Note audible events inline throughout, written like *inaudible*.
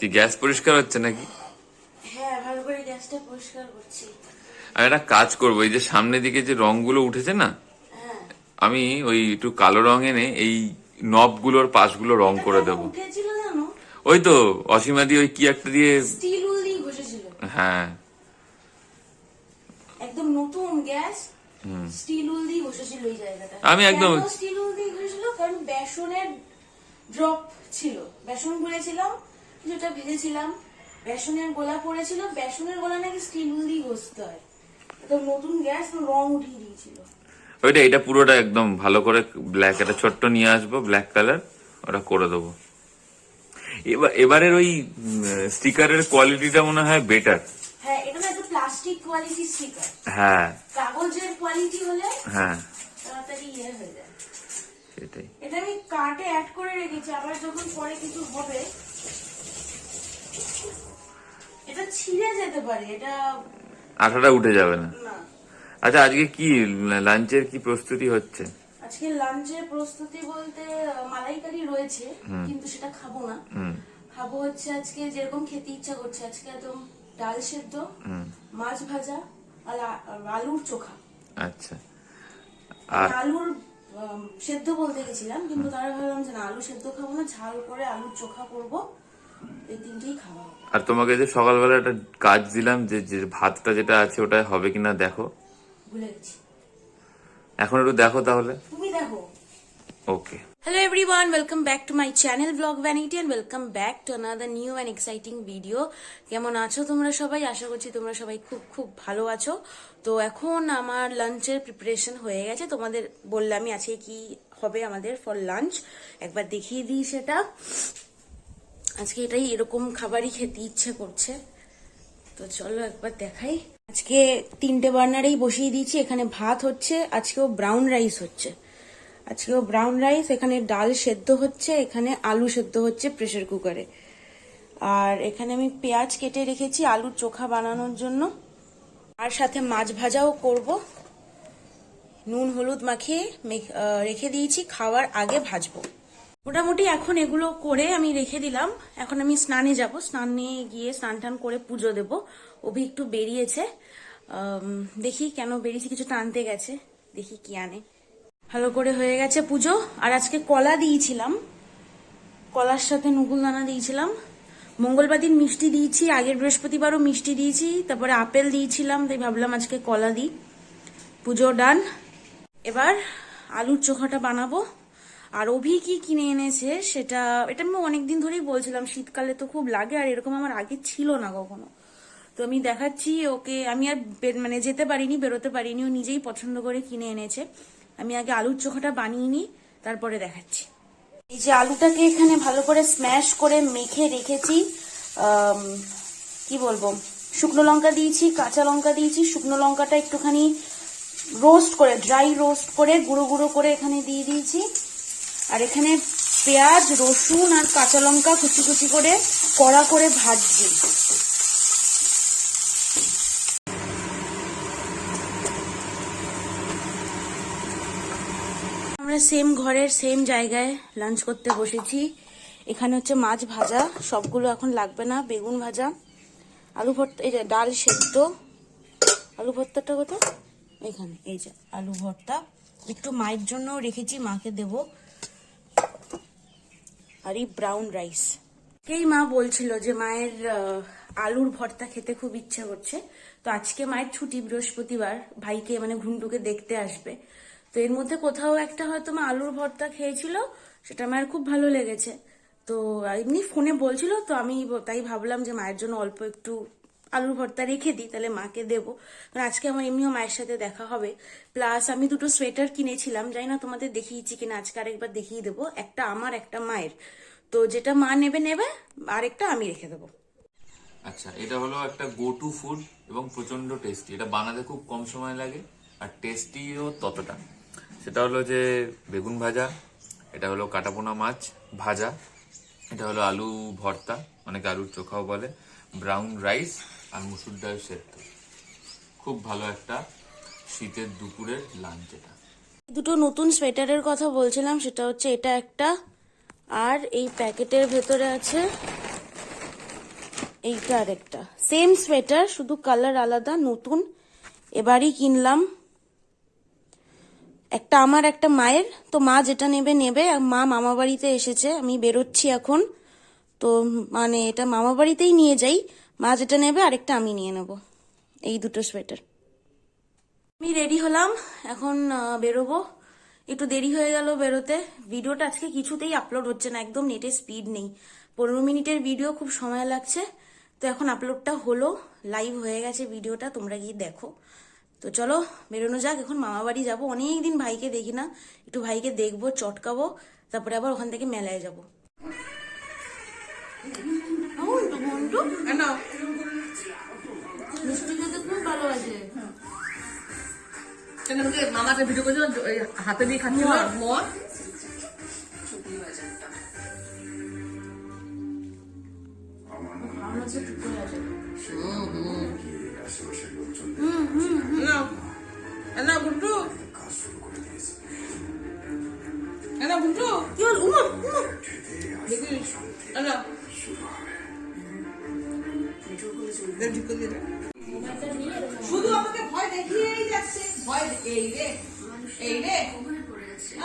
কি গ্যাস পরিষ্কার হচ্ছে নাকি? হ্যাঁ ভালো করে গ্যাসটা পরিষ্কার করছি। আর একটা কাজ করব এই যে সামনের দিকে যে রংগুলো উঠেছে না হ্যাঁ। আমি ওই একটু কালো রং এনে এই নবগুলোর পাশগুলো রং করে দেবো। ওই তো অসীমা দিয়ে ওই কি একটা দিয়ে হ্যাঁ। একদম নতুন গ্যাস স্টিল উল দিয়ে ঘষেছিল ওই জায়গাটা। আমি একদম- স্টিল উল দিয়ে ঘষেছিল? কারণ বেসনের ড্রপ ছিল। বেসন গুলেছিলাম যেটা ভেজেছিলাম। বেসনের গোলা পড়েছিল। বেসনের গোলা নাকি স্টিল দিয়ে ঘষতে হয়। একদম নতুন গ্যাস রং উঠিয়ে দিয়েছিল। ওইটা এটা পুরোটা একদম ভালো করে ব্ল্যাক একটা ছোট্ট নিয়ে আসব ব্ল্যাক কালার ওটা করে দেবো। এবার এবারের ওই স্টিকারের কোয়ালিটিটা মনে হয় বেটার হ্যাঁ এটা না একটা প্লাস্টিক কোয়ালিটি স্টিকার হ্যাঁ। কাগজের কোয়ালিটি হলে হ্যাঁ। তাড়াতাড়ি ইয়ে হয়ে যায়। সেটাই। এটা আমি কার্টে অ্যাড করে রেখেছি আবার যখন পরে কিছু হবে এটা ছিঁড়ে যেতে পারে এটা আঠাটা উঠে যাবে না। আচ্ছা আজকে কি লাঞ্চের কি প্রস্তুতি হচ্ছে? আজকে লাঞ্চের প্রস্তুতি বলতে মালাইকারি রয়েছে কিন্তু সেটা খাব না। খাব হচ্ছে আজকে যেরকম খেতে ইচ্ছা করছে আজকে একদম ডাল সেদ্ধ মাছ ভাজা আর আলুর চোখা। আচ্ছা। আলুর সেদ্ধ বলতে গেছিলাম কিন্তু তারা ভাবলাম যে না আলু সেদ্ধ খাব না ঝাল করে আলু চোখা করব এই তিনটেই খাওয়া আর তোমাকে যে সকালবেলা একটা কাজ দিলাম যে যে ভাতটা যেটা আছে ওটা হবে কিনা দেখো। ভুলে গেছি। এখন একটু দেখো তাহলে। তুমি দেখো। ওকে। Hello everyone, welcome back to my channel Vlog Vanity and welcome back to another new and exciting video. কেমন আছো তোমরা সবাই? আশা করছি তোমরা সবাই খুব খুব ভালো আছো। তো এখন আমার লাঞ্চের প্রিপারেশন হয়ে গেছে। তোমাদের বললামই আজকে কি হবে আমাদের ফর লাঞ্চ একবার দেখিয়ে দিই সেটা। আজকে এটাই এরকম খাবারই খেতে ইচ্ছে করছে। তো চলো একবার দেখাই। আজকে তিনটে বার্নারেই বসিয়ে দিয়েছি। এখানে ভাত হচ্ছে আজকেও ব্রাউন রাইস হচ্ছে। আজকেও ব্রাউন রাইস এখানে ডাল সেদ্ধ হচ্ছে, এখানে আলু সেদ্ধ হচ্ছে প্রেসার কুকারে আর এখানে আমি পেঁয়াজ কেটে রেখেছি আলুর চোখা বানানোর জন্য। আর সাথে মাছ ভাজাও করব। নুন, হলুদ মাখিয়ে রেখে দিয়েছি, খাওয়ার আগে ভাজবো। মোটামুটি এখন এগুলো করে আমি রেখে দিলাম। এখন আমি স্নানে যাব। স্নানে গিয়ে স্নান টান করে পুজো দেব। অভি একটু বেরিয়েছে। দেখি কেন বেরিয়েছে, কিছু টানতে গেছে। দেখি কি আনে। ভালো করে হয়ে গেছে পুজো। আর আজকে কলা দিয়েছিলাম। কলার সাথে নুকুল দানা দিয়েছিলাম। মঙ্গলবার দিন মিষ্টি দিয়েছি, আগের বৃহস্পতিবারও মিষ্টি দিয়েছি, তারপরে আপেল দিয়েছিলাম, তাই ভাবলাম আজকে কলা দিই। পুজো ডান। এবার আলুর চোখাটা বানাবো। আর অভি কি কিনে এনেছে সেটা, এটা আমি অনেকদিন ধরেই বলছিলাম, শীতকালে তো খুব লাগে আর এরকম আমার আগে ছিল না কখনো। তো আমি দেখাচ্ছি, ওকে, আমি আর মানে যেতে পারিনি, বেরোতে পারিনি, ও নিজেই পছন্দ করে কিনে এনেছে। আমি আগে আলুর চোখাটা বানিয়ে নিই, তারপরে দেখাচ্ছি। এই যে আলুটাকে এখানে ভালো করে স্ম্যাশ করে মেখে রেখেছি কি বলব, শুকনো লঙ্কা দিয়েছি, কাঁচা লঙ্কা দিয়েছি, শুকনো লঙ্কাটা একটুখানি রোস্ট করে ড্রাই রোস্ট করে, গুঁড়ো গুঁড়ো করে এখানে দিয়ে দিয়েছি। আর এখানে পেঁয়াজ, রসুন আর কাঁচা লঙ্কা কুচি কুচি করে কড়া করে ভাজছি। আমরা সেম ঘরের সেম জায়গায় লাঞ্চ করতে বসেছি। এখানে হচ্ছে মাছ ভাজা, সবগুলো এখন লাগবে না, বেগুন ভাজা, আলু ভর্তা, এই যে ডাল সেদ্ধ। আলু ভর্তাটা কোথায় এখানে, এই যে আলু ভর্তা। একটু মায়ের জন্য রেখেছি, মাকে দেব। আর এই ব্রাউন রাইস কেই মা বলছিল যে মায়ের আলুর ভর্তা খেতে খুব ইচ্ছে করছে। তো আজকে মায়ের ছুটি, বৃহস্পতিবার। ভাইকে মানে ঘুন্টুকে দেখতে আসবে। তো এর মধ্যে কোথাও একটা হয়তো মা আলুর ভর্তা খেয়েছিল, সেটা মায়ের খুব ভালো লেগেছে। তো এমনি ফোনে বলছিল, তো আমি তাই ভাবলাম যে মায়ের জন্য অল্প একটু আলুর ভর্তা রেখে দিই, তাহলে মাকে দেবো। কারণ আজকে আমার এমনিও মায়ের সাথে দেখা হবে। প্লাস আমি দুটো সোয়েটার কিনেছিলাম, জানি না তোমাদের দেখিয়েছি কিনা, আজকে আরেকবার দেখিয়ে দেবো। একটা আমার, একটা মায়ের। তো যেটা মা নেবে নেবে, আরেকটা আমি রেখে দেবো। আচ্ছা এটা হলো একটা গো টু ফুড এবং প্রচণ্ড টেস্টি এটা বানাতে খুব কম সময় লাগে, আর টেস্টিও ততটা সেটা হলো যে বেগুন ভাজা, এটা হলো কাটাপোনা মাছ ভাজা, এটা হলো আলু ভর্তা, অনেকে আলুর চোখাও বলে ব্রাউন রাইস আর মুসুর ডাল সেদ্ধ। খুব ভালো একটা শীতের দুপুরের লাঞ্চ এটা। দুটো নতুন সোয়েটারের কথা বলছিলাম, সেটা হচ্ছে এটা একটা, আর এই প্যাকেটের ভেতরে আছে এইটা আর একটা সেম সোয়েটার শুধু কালার আলাদা, নতুন। এবারই কিনলাম একটা আমার, একটা মায়ের। তো মা যেটা নেবে নেবে। মা মামা বাড়িতে এসেছে, আমি বেরোচ্ছি এখন। তো মানে এটা মামা বাড়িতেই নিয়ে যাই। মা যেটা নেবে, আরেকটা আমি নিয়ে নেব। এই দুটো সোয়েটার। আমি রেডি হলাম। এখন বেরোবো। একটু দেরি হয়ে গেল বেরোতে। ভিডিওটা আজকে কিছুতেই আপলোড হচ্ছে না। একদম নেটের স্পিড নেই। পনেরো মিনিটের ভিডিও খুব সময় লাগছে। তো এখন আপলোডটা হলো। লাইভ হয়ে গেছে ভিডিওটা, তোমরা গিয়ে দেখো। তো চলো বেরোনো যাক এখন মামা বাড়ি যাব। অনেক দিন ভাইকে দেখি না একটু ভাইকে দেখব চটকাবো তারপরে আবার ওখান থেকে মেলায় যাব। কেন? ভিডিও করেছিল হাতে দিয়ে খাচ্ছিল? আমার তো ঠিক হয়ে আছে না না গুন্টু না গুন্টু কি হল উমা উমা দেখিস না শুধু আমাকে ভয় দেখিয়েই যাচ্ছে ভয় এই রে এই রে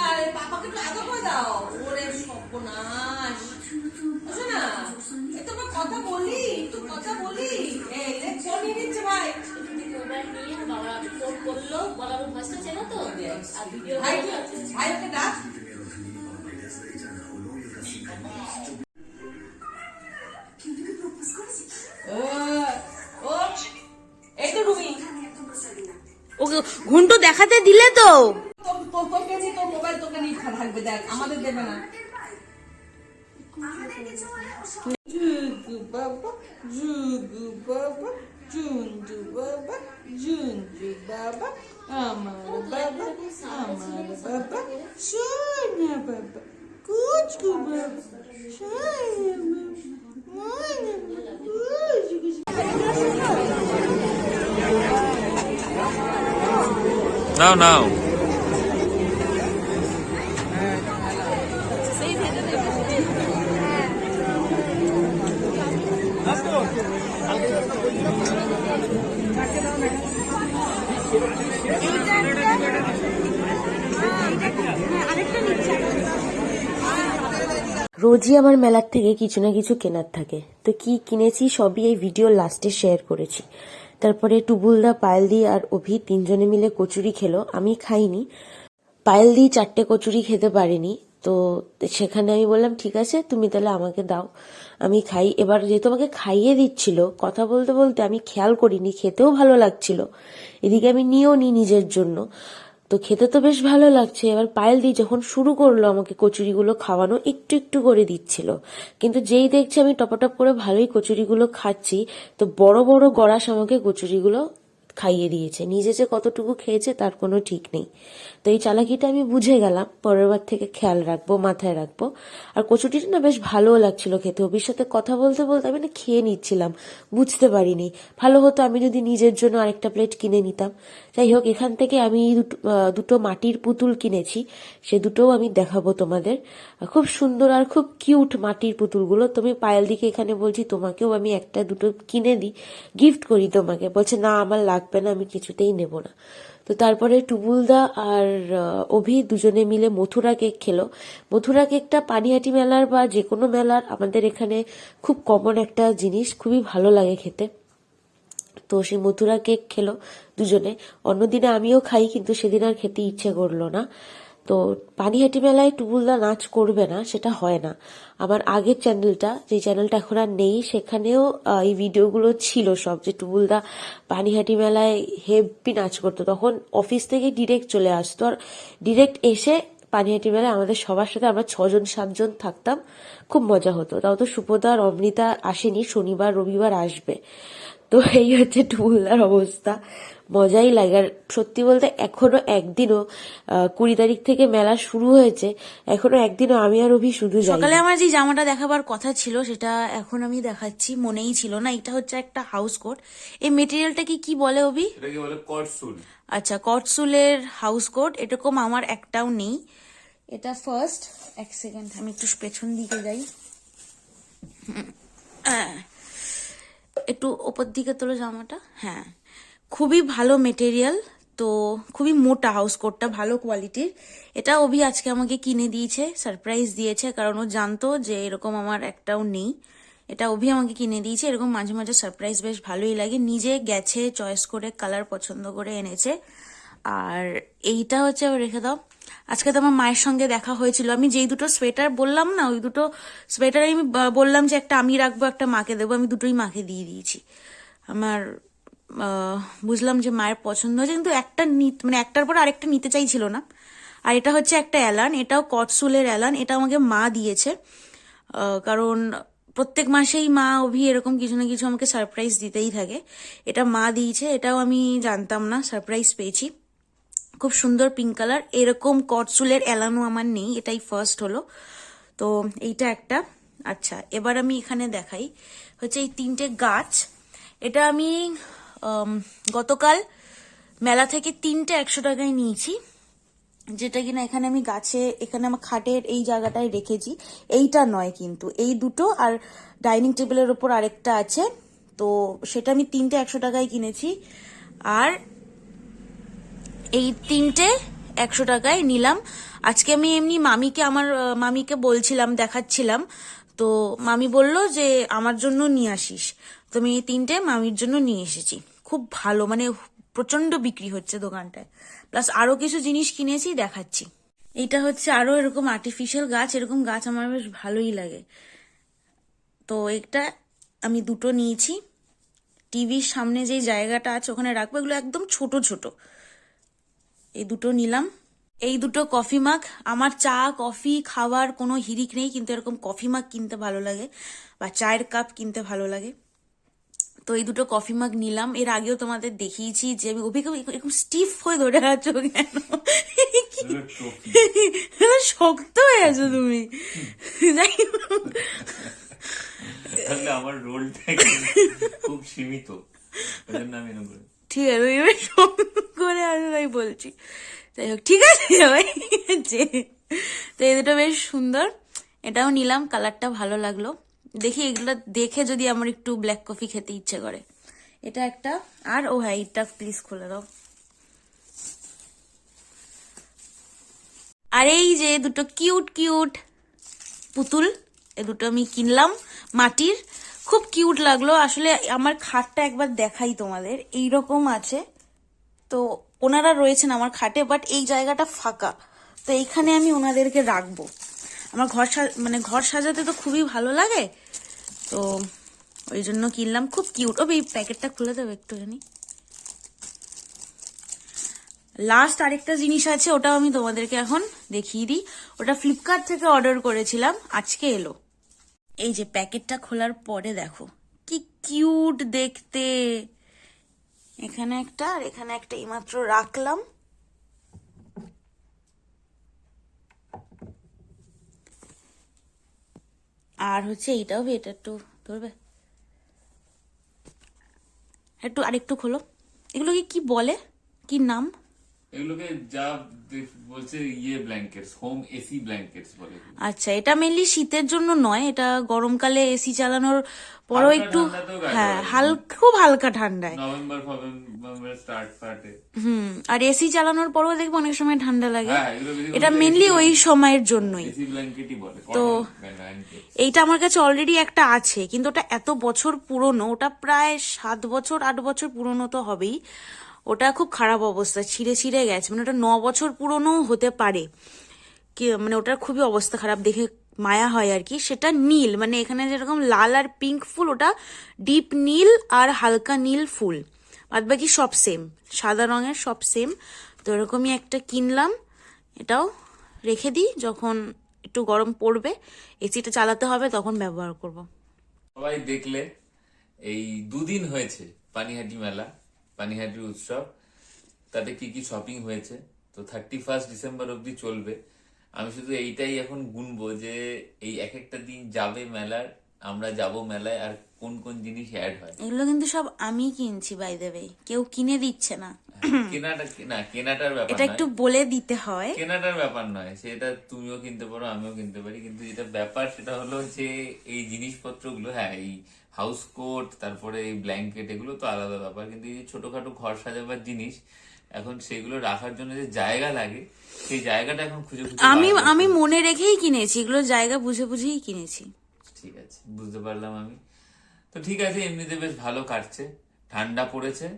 আরে পাপাকে তো এত দাও ওরে সর্বনাশ বুঝো না এ তোমার কথা বলি একটু কথা বলি। এই ফোন নিয়ে নিচ্ছে ভাই। বাবা ফোন করল বলার অভ্যাসটা ছিল তো আর ভিডিও ভাই ভাই ওকে ডাক। ও ও এই তো রুমি। ওকে ঘন্টু দেখাতে দিলে তো? তোর তোর তোর মোবাইল তোকে নিয়ে থাকবে দেখ আমাদের দেবে না। জুগু বাবা জুগু বাবা জুঞ্জু বাবা জুঞ্জু বাবা আমার বাবা আমার বাবা সোনা বাবা কুচকু বাবা সোনা বাবা ময়না বাবা কুচকু নাও রোজই আমার মেলার থেকে কিছু না কিছু কেনার থাকে। তো কি কিনেছি সবই এই ভিডিও লাস্টে শেয়ার করেছি। তারপরে টুবুলদা, পায়েলদি আর অভি তিনজনে মিলে কচুরি খেলো। আমি খাইনি। পায়েলদি চারটে কচুরি খেতে পারেনি। তো সেখানে আমি বললাম, ঠিক আছে, তুমি তাহলে আমাকে দাও। আমি খাই। এবার যেহেতু আমাকে খাইয়ে দিচ্ছিল, কথা বলতে বলতে আমি খেয়াল করিনি, খেতেও ভালো লাগছিল। এদিকে আমি নিয়েও নি নিজের জন্য। তো খেতে তো বেশ ভালো লাগছে। এবার পায়েল দি যখন শুরু করল আমাকে কচুরিগুলো খাওয়ানো, একটু একটু করে দিচ্ছিল। কিন্তু যেই দেখছি আমি টপাটপ করে ভালোই কচুরিগুলো খাচ্ছি, তো বড় বড় গড়াস আমাকে কচুরিগুলো খাইয়ে দিয়েছে। নিজে যে কতটুকু খেয়েছে তার কোনো ঠিক নেই। তো এই চালাকিটা আমি বুঝে গেলাম, পরের বার থেকে খেয়াল রাখব, মাথায় রাখব। আর কচুরিটা না বেশ ভালোও লাগছিল খেতে। অভির সাথে কথা বলতে বলতে আমি না খেয়ে নিচ্ছিলাম, বুঝতে পারিনি। ভালো হতো আমি যদি নিজের জন্য আরেকটা প্লেট কিনে নিতাম। যাই হোক, এখান থেকে আমি দুটো মাটির পুতুল কিনেছি। সে দুটোও আমি দেখাবো তোমাদের। খুব সুন্দর আর খুব কিউট মাটির পুতুলগুলো। তুমি পায়েল দিকে এখানে বলছি, তোমাকেও আমি একটা দুটো কিনে দিই গিফট করি তোমাকে। বলছে, না, আমার লাগবে না, আমি কিছুতেই নেব না। তো তারপরে টুবুলদা আর অভি দুজনে মিলে মথুরা কেক খেলো। মথুরা কেকটা পানিহাটি মেলার বা যে কোনো মেলার আমাদের এখানে খুব কমন একটা জিনিস, খুবই ভালো লাগে খেতে। তো সেই মথুরা কেক খেলো দুজনে। অন্যদিনে আমিও খাই, কিন্তু সেদিন আর খেতে ইচ্ছে করল না। তো পানিহাটি মেলায় টুবুলদা নাচ করবে না, সেটা হয় না। আমার আগের চ্যানেলটা, যে চ্যানেলটা এখন আর নেই, সেখানেও এই ভিডিওগুলো ছিল সব, যে টুবুলদা পানিহাটি মেলায় হেভি নাচ করতো। তখন অফিস থেকে ডিরেক্ট চলে আসতো, আর ডিরেক্ট এসে পানিহাটি মেলায় আমাদের সবার সাথে আমরা ছজন, সাতজন থাকতাম। খুব মজা হতো। তাও তো সুপদা আর অমৃতা আসেনি, শনিবার, রবিবার আসবে। তো এই হচ্ছে টুলদার অবস্থা। মজাই লাগে। আর সত্যি বলতে এখনও একদিনও কুড়ি তারিখ থেকে মেলা শুরু হয়েছে। এখনও একদিনও আমি আর অভি শুধু যাই সকালে আমার যে জামাটা দেখাবার কথা ছিল সেটা এখন আমি দেখাচ্ছি। মনেই ছিল না। এটা হচ্ছে একটা হাউস কোট এই মেটেরিয়ালটাকে কি বলে অভি? কি বলে কটসুল? আচ্ছা কটসুলের হাউস কোট এরকম আমার একটাও নেই। এটা ফার্স্ট এক সেকেন্ড আমি একটু পেছন দিকে যাই। আহ, একটু ওপর দিকে তোলো জামাটা। হ্যাঁ খুবই ভালো মেটেরিয়াল তো খুবই মোটা হাউস কোটটা ভালো কোয়ালিটির এটা অভি আজকে আমাকে কিনে দিয়েছে সারপ্রাইজ দিয়েছে, কারণ ও জানতো যে এরকম আমার একটাও নেই। এটা অভি আমাকে কিনে দিয়েছে, এরকম মাঝে মাঝে সারপ্রাইজ বেশ ভালোই লাগে। নিজে গেছে চয়েস করে কালার পছন্দ করে এনেছে। আর এইটা হচ্ছে রেখে দাও। আজকে তো আমার মায়ের সঙ্গে দেখা হয়েছিল। আমি যেই দুটো সোয়েটার বললাম না, ওই দুটো সোয়েটার আমি বললাম যে একটা আমি রাখব, একটা মাকে দেবো, আমি দুটোই মাকে দিয়ে দিয়েছি। আমার বুঝলাম যে মায়ের পছন্দ হয়েছে, কিন্তু একটা মানে একটার পর আরেকটা নিতে চাইছিল না। আর এটা হচ্ছে একটা অ্যালান এটাও কটসুলের অ্যালান এটা আমাকে মা দিয়েছে। কারণ প্রত্যেক মাসেই মা, অভি এরকম কিছু না কিছু আমাকে সারপ্রাইজ দিতেই থাকে। এটা মা দিয়েছে, এটাও আমি জানতাম না সারপ্রাইজ পেয়েছি। খুব সুন্দর পিঙ্ক কালার এরকম কটসুলের এলানো আমার নেই, এটাই ফার্স্ট হলো। তো এইটা একটা। আচ্ছা এবার আমি এখানে দেখাই। হচ্ছে এই তিনটে গাছ। এটা আমি গতকাল মেলা থেকে তিনটে একশো টাকায় নিয়েছি। যেটা কিনা এখানে আমি গাছে, এখানে আমার খাটের এই জায়গাটায় রেখেছি। এইটা নয় কিন্তু, এই দুটো আর ডাইনিং টেবিলের ওপর আরেকটা আছে। তো সেটা আমি তিনটে একশো টাকায় কিনেছি। আর এই তিনটে একশো টাকায় নিলাম। আজকে আমি এমনি মামিকে, আমার মামিকে বলছিলাম, দেখাচ্ছিলাম। তো মামি বলল যে, আমার জন্য নিয়ে আসিস। তো আমি এই তিনটে মামির জন্য নিয়ে এসেছি। খুব ভালো মানে প্রচণ্ড বিক্রি হচ্ছে দোকানটায়। প্লাস আরও কিছু জিনিস কিনেছি, দেখাচ্ছি। এটা হচ্ছে আরও এরকম আর্টিফিশিয়াল গাছ, এরকম গাছ আমার বেশ ভালোই লাগে। তো এটা আমি দুটো নিয়েছি। টিভির সামনে যে জায়গাটা আছে, ওখানে রাখব। এগুলো একদম ছোট ছোট। এই দুটো নিলাম। এই দুটো কফি মাগ। আমার চা কফি খাওয়ার কোনো হিরিক নেই কিন্তু এরকম কফি মাগ কিনতে ভালো লাগে বা চায়ের কাপ কিনতে ভালো লাগে। তো এই দুটো কফি মাগ নিলাম। এর আগেও তোমাদের দেখিয়েছি যে আমি অভিজ্ঞ এরকম স্টিফ হয়ে ধরে আছো কেন? শক্ত হয়ে আছো তুমি। যাই তাহলে আমার রোলটা *laughs* খুব সীমিত। ঠিক আছে করে আমি তাই বলছি। যাই হোক, ঠিক আছে ভাই আছে তো এই দুটো বেশ সুন্দর। এটাও নিলাম, কালারটা ভালো লাগল। দেখি এগুলো দেখে যদি আমার একটু ব্ল্যাক কফি খেতে ইচ্ছে করে। এটা একটা, আর ও হ্যাঁ এটা প্লিজ খুলে দাও। আর এই যে দুটো কিউট কিউট পুতুল, এ দুটো আমি কিনলাম মাটির। খুব কিউট লাগল। আসলে আমার খাটটা একবার দেখাই তোমাদের। এই রকম আছে। তো ওনারা রয়েছেন আমার খাটে বাট এই জায়গাটা ফাঁকা। তো এইখানে আমি ওনাদেরকে রাখব। আমার ঘর মানে ঘর সাজাতে তো খুবই ভালো লাগে। তো ওই জন্য কিনলাম। খুব কিউট ও এই প্যাকেটটা খুলে দেবো একটুখানি। লাস্ট আরেকটা জিনিস আছে, ওটাও আমি তোমাদেরকে এখন দেখিয়ে দিই। ওটা ফ্লিপকার্ট থেকে অর্ডার করেছিলাম। আজকে এলো। এই যে প্যাকেটটা খোলার পরে দেখো, কি কিউট দেখতে। এখানে একটা আর এখানে একটা এইমাত্র রাখলাম। আর হচ্ছে এইটাও এটা একটু ধরবে। একটু, আরেকটু খোলো। এগুলোকে কি বলে? কি নাম? এগুলোকে যা বলছে ইয়ে ব্ল্যাঙ্কেটস হোম এসি ব্ল্যাঙ্কেটস বলে। আচ্ছা এটা মেনলি শীতের জন্য নয় এটা গরমকালে এসি চালানোর পরও একটু হ্যাঁ হালকা খুব হালকা ঠান্ডায়। নভেম্বর ফভেম্বর স্টার্ট ফার্টে হুম আর এসি চালানোর পরও দেখব অনেক সময় ঠান্ডা লাগে। হ্যাঁ এটা মেনলি ওই সময়ের জন্যই। এসি ব্ল্যাঙ্কেটই বলে তো এইটা আমার কাছে অলরেডি একটা আছে কিন্তু ওটা এত বছর পুরনো ওটা প্রায় সাত বছর আট বছর পুরনো তো হবেই। ওটা খুব খারাপ অবস্থা, ছিঁড়ে ছিঁড়ে গেছে। মানে ওটা ন বছর পুরনো হতে পারে। কি মানে ওটার খুবই অবস্থা খারাপ, দেখে মায়া হয় আর কি। সেটা নীল মানে এখানে যেরকম লাল আর পিঙ্ক ফুল, ওটা ডিপ নীল আর হালকা নীল ফুল। বাদ বাকি সব সেম সাদা রঙের সব সেম তো এরকমই একটা কিনলাম, এটাও রেখে দিই, যখন একটু গরম পড়বে। এসিটা চালাতে হবে, তখন ব্যবহার করব। সবাই দেখলে, এই দুদিন হয়েছে পানিহাটি মেলা। পানিহাটি উৎসব। তাতে কি কি শপিং হয়েছে? তো থার্টি ফার্স্ট ডিসেম্বর অবধি চলবে। আমি শুধু এইটাই এখন গুনবো যে এই এক একটা দিন যাবে মেলার আমরা যাব মেলায় আর কোন কোন জিনিস অ্যাড হয়। এগুলো কিন্তু সব আমি কিনছি বাই দেবে কেউ কিনে দিচ্ছে না। কেনাটা না কেনাটার ব্যাপার এটা। একটু বলে দিতে হয়। কেনাটার ব্যাপার নয় সেটা তুমিও কিনতে পারো আমিও কিনতে পারি। কিন্তু যেটা ব্যাপার সেটা হলো যে এই জিনিসপত্রগুলো হ্যাঁ এই হাউস কোট তারপরে এই ব্ল্যাঙ্কেট এগুলো তো আলাদা ব্যাপার। কিন্তু এই যে ছোটখাটো ঘর সাজাবার জিনিস এখন সেগুলো রাখার জন্য যে জায়গা লাগে সেই জায়গাটা এখন খুঁজে খুঁজে আমি আমি মনে রেখেই কিনেছি এগুলো জায়গা বুঝে বুঝেই কিনেছি। ঠিক আছে বুঝতে পারলাম আমি। তো ঠিক আছে এমনিতে বেশ ভালো কাটছে। ঠান্ডা পড়েছে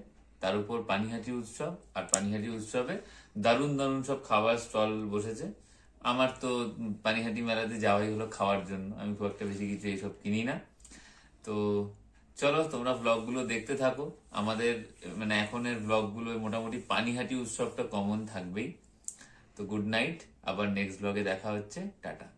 তার উপর পানিহাটি উৎসব আর পানিহাটি উৎসবে দারুণ দারুণ সব খাবার স্টল বসেছে। আমার তো পানিহাটি মেলাতে যাওয়াই হলো খাওয়ার জন্য। আমি খুব একটা বেশি কিছু এইসব কিনি না। তো চলো তোমরা ব্লগগুলো দেখতে থাকো। আমাদের মানে এখনের ব্লগগুলো মোটামুটি পানিহাটি উৎসবটা কমন থাকবেই। তো গুড নাইট আবার নেক্সট ব্লগে দেখা হচ্ছে, টাটা।